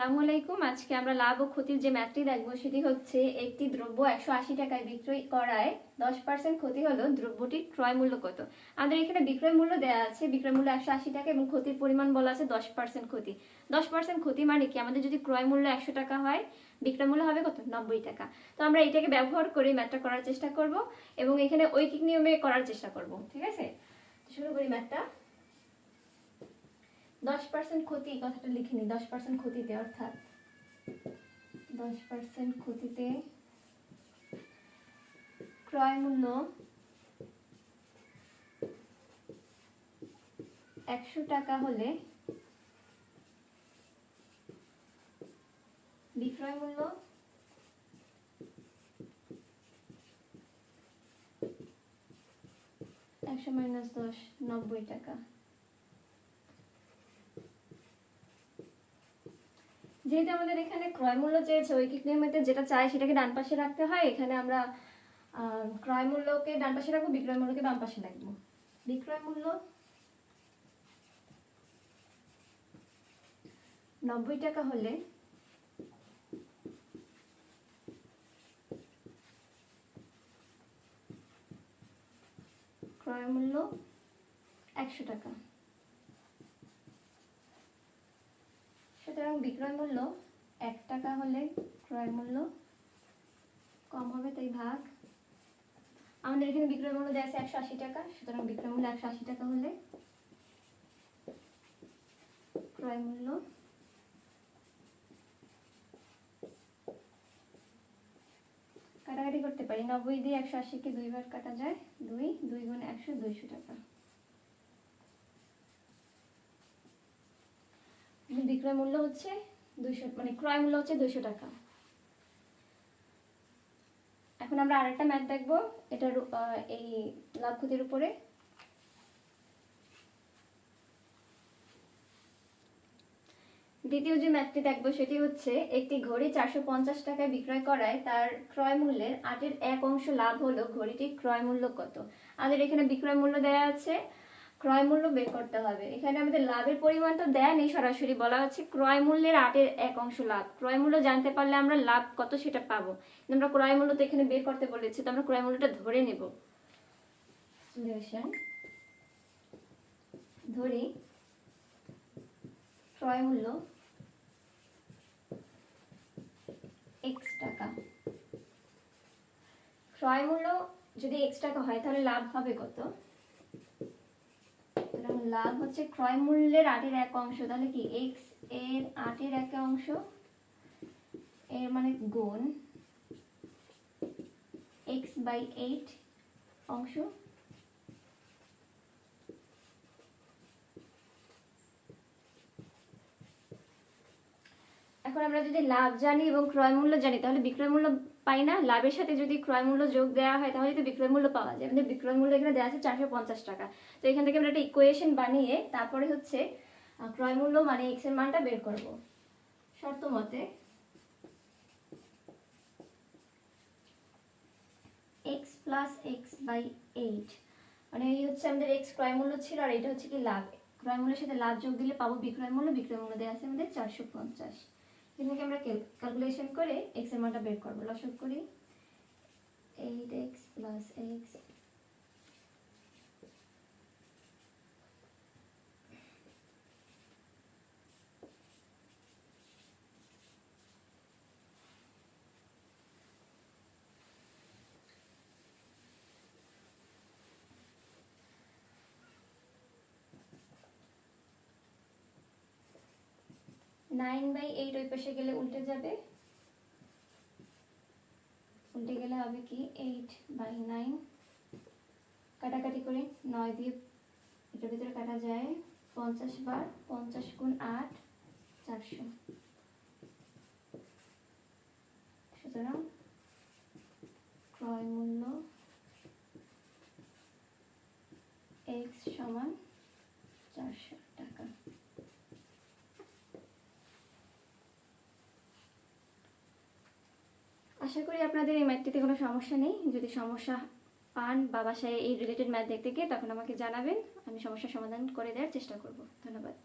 আসসালামু আলাইকুম। আজকে আমরা লাভ ও ক্ষতির যে ম্যাথটি দেখব সেটি হচ্ছে একটি দ্রব্য একশো আশি টাকায় বিক্রয় করায় দশ পার্সেন্ট ক্ষতি হলো দ্রব্যটির ক্রয় মূল্য কত? আমাদের এখানে বিক্রয় মূল্য দেওয়া আছে, বিক্রয় মূল্য একশো আশি টাকা এবং ক্ষতির পরিমাণ বলা আছে দশ পার্সেন্ট ক্ষতি। দশ পার্সেন্ট ক্ষতি মানে কি? আমাদের যদি ক্রয় মূল্য একশো টাকা হয়, বিক্রয় মূল্য হবে কত? নব্বই টাকা। তো আমরা এটাকে ব্যবহার করে ম্যাথটা করার চেষ্টা করব এবং এখানে ঐকিক নিয়মে করার চেষ্টা করব। ঠিক আছে? শুরু করি ম্যাথটা দশ পার্সেন্ট ক্ষতি কথাটা লিখে নিই দশ পার্সেন্ট ক্ষতিতে, অর্থাৎ দশ পার্সেন্ট ক্ষতিতে ক্রয় মূল্য একশো টাকা হলে বিক্রয় মূল্য একশো মাইনাস দশ, নব্বই টাকা। যেহেতু আমাদের এখানে ক্রয় মূল্য চেয়েছে ঐকিক নিয়মিতে যেটা চাই সেটাকে ডান পাশে রাখতে হয়, এখানে আমরা ক্রয় মূল্যকে ডান পাশে রাখব, বিক্রয় মূল্যকে বাম পাশে রাখব। বিক্রয় মূল্য নব্বই টাকা হলে ক্রয় মূল্য একশো টাকা। সুতরাং বিক্রয় মূল্য এক টাকা হলে ক্রয় মূল্য কম হবে, তাই ভাগ। আমাদের এখানে বিক্রয় মূল্য দেওয়া আছে একশো আশি টাকা, সুতরাং বিক্রয় মূল্য একশো আশি টাকা হলে ক্রয় মূল্য কাটাকাটি করতে পারি। নব্বই দিয়ে একশো আশিকে দুইবার কাটা যায়, দুই দুই গুণ একশো, দুইশো টাকা। বিক্রয় মূল্য হচ্ছে দুইশো মানে ক্রয় মূল্য হচ্ছে দুইশো টাকা। এখন আমরা আরেকটা ম্যাথ দেখব। এটার এই লাভ ক্ষতির উপরে। দ্বিতীয় যে ম্যাথটি দেখব সেটি হচ্ছে একটি ঘড়ি চারশো পঞ্চাশ টাকায় বিক্রয় করায় তার ক্রয় মূল্যের আটের এক অংশ লাভ হলো ঘড়িটির ক্রয় মূল্য কত। আমাদের এখানে বিক্রয় মূল্য দেওয়া আছে ক্রয় মূল্য বের করতে হবে। এখানে আমাদের লাভের পরিমাণটা দেয়া নেই সরাসরি, বলা হচ্ছে ক্রয় মূল্যের আটের এক অংশ লাভ। ক্রয় মূল্য জানতে পারলে আমরা লাভ কত সেটা পাবো। আমরা ক্রয় মূল্য তো এখানে বের করতে বলেছি, তো আমরা ক্রয় মূল্যটা ধরে নেব। ধরি। ক্রয় মূল্য এক্স টাকা। ক্রয় মূল্য যদি এক্স টাকা হয়, তাহলে লাভ হবে কত? লাভ হচ্ছে ক্রয় মূল্যের আটের এক অংশ। তাহলে কি? এক্সের আটের এক অংশ, এর মানে গুণ এক্স বাই এইট অংশ। এখন আমরা যদি লাভ জানি এবং ক্রয় মূল্য জানি, তাহলে বিক্রয় মূল্য পাই না? লাভের সাথে যদি ক্রয় মূল্য যোগ দেওয়া হয়, তাহলে তো বিক্রয় মূল্য পাওয়া যায়। আমাদের বিক্রয় মূল্য এখানে দেওয়া আছে চারশো পঞ্চাশ টাকা। তো এখান থেকে আমরা একটা ইকুয়েশন বানিয়ে তারপরে হচ্ছে ক্রয় মূল্য মানে এক্সের মানটা বের করব। শর্ত মতে X plus X by eight মানে এই হচ্ছে আমাদের এক্স ক্রয় মূল্য ছিল, আর এটা হচ্ছে কি লাভ। ক্রয় মূল্যের সাথে লাভ যোগ দিলে পাবো বিক্রয় মূল্য বিক্রয় মূল্য দেওয়া আছে আমাদের চারশো পঞ্চাশ। এখান আমরা ক্যালকুলেশন করে এক্সের মানটা বের করব। লসক করি eight X plus X nine by eight ওই পাশে গেলে উল্টে যাবে। উল্টে গেলে হবে কি? এইট বাই নাইন কাটাকাটি করে নয় দিয়ে এটার ভিতরে কাটা যায় পঞ্চাশ বার, পঞ্চাশ গুণ আট, চারশো। সুতরাং ক্রয় মূল্য এক্স সমান চারশো টাকা আশা করি আপনাদের এই ম্যাথটিতে কোনো সমস্যা নেই। যদি সমস্যা পান বা বাসায় এই রিলেটেড ম্যাথ দেখতে গিয়ে তখন আমাকে জানাবেন। আমি সমস্যার সমাধান করে দেওয়ার চেষ্টা করব। ধন্যবাদ।